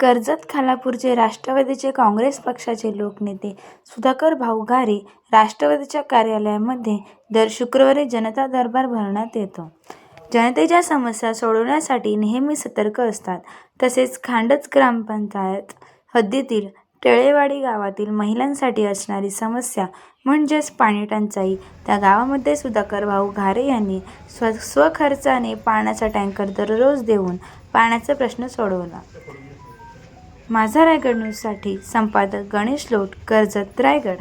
Karjat खालापूरचे राष्ट्रवादीचे काँग्रेस पक्षाचे लोकनेते सुधाकर भाऊ घारे राष्ट्रवादीच्या कार्यालयामध्ये दर शुक्रवारी जनता दरबार भरण्यात येतो. जनतेच्या समस्या सोडवण्यासाठी नेहमी सतर्क असतात. तसेच खांडच ग्रामपंचायत हद्दीतील टेळेवाडी गावातील महिलांसाठी असणारी समस्या म्हणजेच पाणी टंचाई त्या गावामध्ये सुधाकर भाऊ घारे यांनी स्व स्वखर्चाने पाण्याचा टँकर दररोज देऊन पाण्याचा प्रश्न सोडवला. माझा रायगड न्यूजसाठी संपादक गणेश लोट कर्जत रायगड.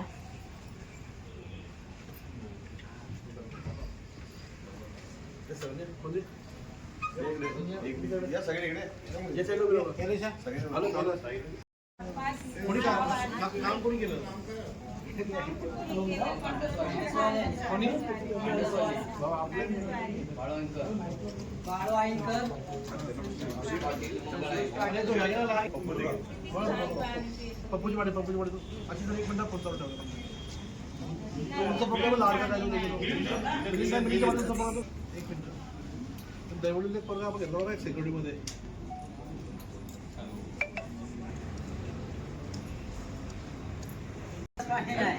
कोणी काम काम- काम तो पप्पूची पप्पूची अशी जर एक मिनिट. फोन चालू तुमचा काय एक मिनिट दैवळीला एक पोरगा आपण घेतला बघा सिक्युरिटी मध्ये. महेंद्र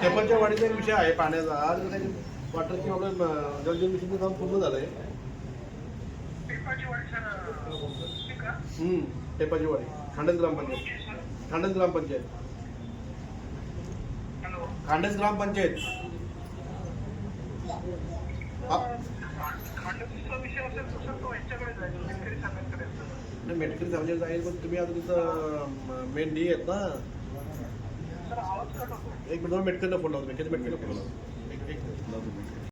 चापेची वाट एक विषय आहे पाण्याचा. आज वॉटरची प्रॉब्लेम जलजीवन मिशनचं काम पूर्ण झालंय. टेपाची वाडी खांडस ग्रामपंचायत. खांडस ग्रामपंचायत. खांडस ग्रामपंचायत. हा. नाही, मेडिकल सर्जन जाईल पण तुम्ही आता तुमचं मेन डी आहेत ना एक मिनिट मेडिकलला फोन लावतो मेडिकलला फोन लावतो एक एक लावतो